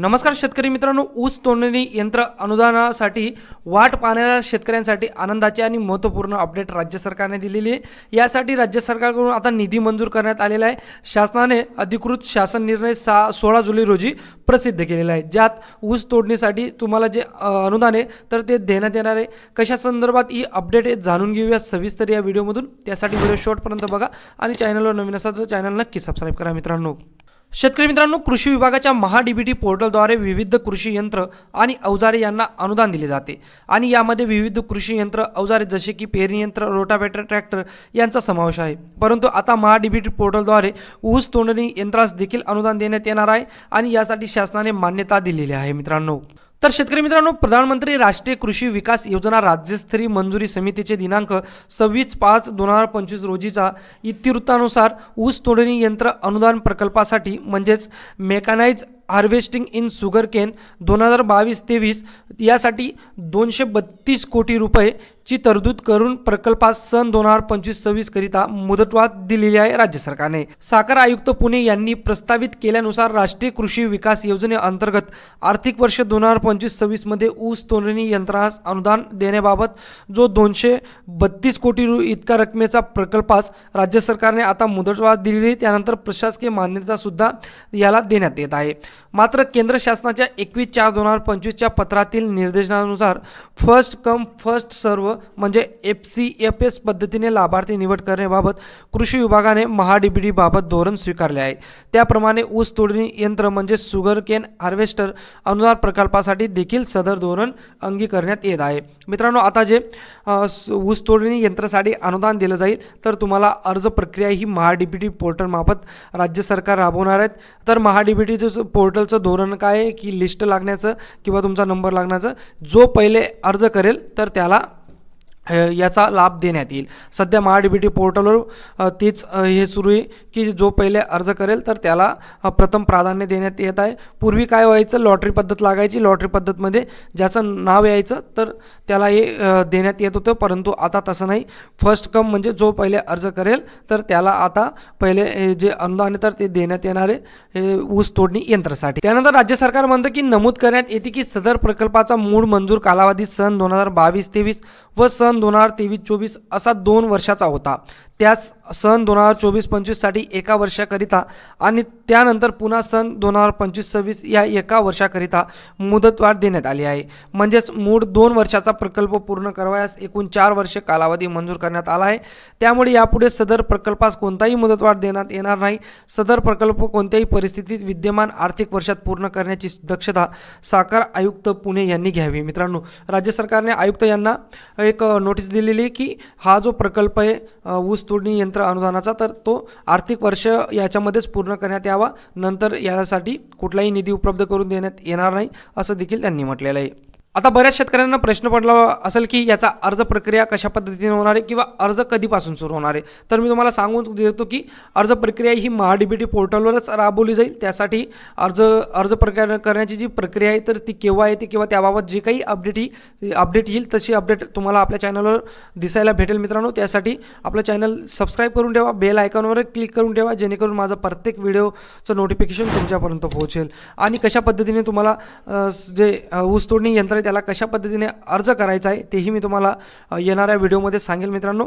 नमस्कार शेतकरी मित्रांनो ऊस तोडणी यंत्र अनुदानासाठी वाट पाहणाऱ्या शेतकऱ्यांसाठी आनंदाची आणि महत्त्वपूर्ण अपडेट राज्य सरकारने दिलेली आहे. यासाठी राज्य सरकारकडून आता निधी मंजूर करण्यात आलेला आहे. शासनाने अधिकृत शासन निर्णय सा सोळा जुलै रोजी प्रसिद्ध केलेला आहे. ज्यात ऊस तोडणीसाठी तुम्हाला जे अनुदान आहे तर ते देण्यात येणार आहे. कशा संदर्भात ही अपडेट आहे जाणून घेऊया सविस्तर या व्हिडिओमधून त्यासाठी व्हिडिओ शॉर्टपर्यंत बघा आणि चॅनलवर नवीन असाल तर चॅनल नक्की सबस्क्राईब करा मित्रांनो. शेतकरी मित्रांनो कृषी विभागाच्या महाडीबीटी पोर्टलद्वारे विविध कृषी यंत्र आणि अवजारे यांना अनुदान दिले जाते. आणि यामध्ये विविध कृषी यंत्र अवजारे जसे की पेरणी यंत्र रोटावेटर ट्रॅक्टर यांचा समावेश आहे. परंतु आता महाडीबीटी पोर्टलद्वारे ऊस तोडणी यंत्रास देखील अनुदान देण्यात येणार आहे आणि यासाठी शासनाने मान्यता दिलेली आहे मित्रांनो. तर शेतकरी मित्रांनो प्रधानमंत्री राष्ट्रीय कृषी विकास योजना राज्यस्तरीय मंजुरी समितीचे दिनांक सव्वीस पाच दोन हजार पंचवीस रोजीचा इतिवृत्तानुसार ऊस तोडणी यंत्र अनुदान प्रकल्पासाठी म्हणजेच mechanise harvesting in sugar cane दोन हजार बावीस तेवीस यासाठी दोनशे बत्तीस कोटी रुपये ची तरतूद करून प्रकल्पास सन दोन हजार पंचवीस सव्वीस करिता मुदतवाद दिलेली आहे राज्य सरकारने. साखर आयुक्त पुणे यांनी प्रस्तावित केल्यानुसार राष्ट्रीय कृषी विकास योजनेअंतर्गत आर्थिक वर्ष दोन हजार पंचवीस सव्वीसमध्ये ऊस तोडणी यंत्रास अनुदान देण्याबाबत जो दोनशे बत्तीस कोटी रु इतका रकमेचा प्रकल्पास राज्य सरकारने आता मुदतवाद दिलेली त्यानंतर प्रशासकीय मान्यता सुद्धा याला देण्यात येत आहे. मात्र केंद्र शासनाच्या एकवीस चार दोन हजार पंचवीसच्या पत्रातील निर्देशनानुसार फर्स्ट कम फर्स्ट सर्व म्हणजे एफ सी एफ एस पद्धतीने लाभार्थी निवड करण्याबाबत कृषी विभागाने महाडीबीडीबाबत धोरण स्वीकारले आहे. त्याप्रमाणे ऊस तोडणी यंत्र म्हणजे शुगर केन हार्वेस्टर अनुदान प्रकल्पासाठी देखील सदर धोरण अंगी करण्यात येत आहे. मित्रांनो आता जे ऊस तोडणी यंत्रासाठी अनुदान दिलं जाईल तर तुम्हाला अर्ज प्रक्रिया ही महाडीबीटी पोर्टलमार्फत राज्य सरकार राबवणार आहेत. तर महाडीबीटीचं पोर्टलचं धोरण काय आहे? की लिस्ट लागण्याचं किंवा तुमचा नंबर लागण्याचं? जो पहिले अर्ज करेल तर त्याला याचा लाभ देण्यात येईल. सध्या महाडीबीटी पोर्टलवर टी तेच तीच हे सुरू आहे की जो पहिले अर्ज करेल तर त्याला प्रथम प्राधान्य देण्यात येत आहे. पूर्वी काय व्हायचं? लॉटरी पद्धत लागायची. लॉटरी पद्धतमध्ये ज्याचं नाव यायचं तर त्याला हे देण्यात येत होतं. परंतु आता तसं नाही. फर्स्ट कम म्हणजे जो पहिले अर्ज करेल तर त्याला आता पहिले जे अनुदान आहे तर ते देण्यात येणार आहे हे ऊस तोडणी यंत्रासाठी. त्यानंतर राज्य सरकार म्हणतं की नमूद करण्यात येते की सदर प्रकल्पाचा मूळ मंजूर कालावधी सन दोन हजार बावीस तेवीस व सन दोन हजार तेवीस चोवीस असा दोन वर्षाचा होता. त्यास सन दोन हजार चोवीस पंचवीससाठी एका वर्षाकरिता आणि त्यानंतर पुन्हा सन दोन हजार पंचवीस सव्वीस या एका वर्षाकरिता मुदतवाढ देण्यात आली आहे. म्हणजेच मूळ दोन वर्षाचा प्रकल्प पूर्ण करावयास एकूण चार वर्षे कालावधी मंजूर करण्यात आला आहे. त्यामुळे यापुढे सदर प्रकल्पास कोणताही मुदतवाढ देण्यात येणार नाही. सदर प्रकल्प कोणत्याही परिस्थितीत विद्यमान आर्थिक वर्षात पूर्ण करण्याची दक्षता साखर आयुक्त पुणे यांनी घ्यावी. मित्रांनो राज्य सरकारने आयुक्त यांना एक नोटीस दिलेली की हा जो प्रकल्प आहे ऊस तोडणी यंत्र अनुदानाचा तर तो आर्थिक वर्ष याच्यामध्येच पूर्ण करण्यात यावा. नंतर यासाठी कुठलाही निधी उपलब्ध करून देण्यात येणार नाही असं देखील त्यांनी म्हटलेलं आहे. आता बऱ्याच शेतकऱ्यांना प्रश्न पडला असेल की याचा अर्ज प्रक्रिया कशा पद्धतीने होणार आहे किंवा अर्ज कधीपासून सुरू होणार आहे? तर मी तुम्हाला सांगून देतो की अर्ज प्रक्रिया ही महाडीबीटी पोर्टलवरच राबवली जाईल. त्यासाठी अर्ज अर्ज प्रक्रिया करण्याची जी प्रक्रिया आहे तर ती केव्हा येते किंवा त्याबाबत जे काही अपडेट ही अपडेट येईल तशी अपडेट तुम्हाला आपल्या चॅनलवर दिसायला भेटेल मित्रांनो. त्यासाठी आपलं चॅनल सबस्क्राईब करून ठेवा बेल आयकॉनवर क्लिक करून ठेवा जेणेकरून माझं प्रत्येक व्हिडिओचं नोटिफिकेशन तुमच्यापर्यंत पोहोचेल. आणि कशा पद्धतीने तुम्हाला जे ऊसतोडणी ऊस तोडणी यंत्र त्याला कशा पद्धतीने अर्ज करायचा आहे तेही मी तुम्हाला येणाऱ्या व्हिडिओमध्ये सांगेल मित्रांनो.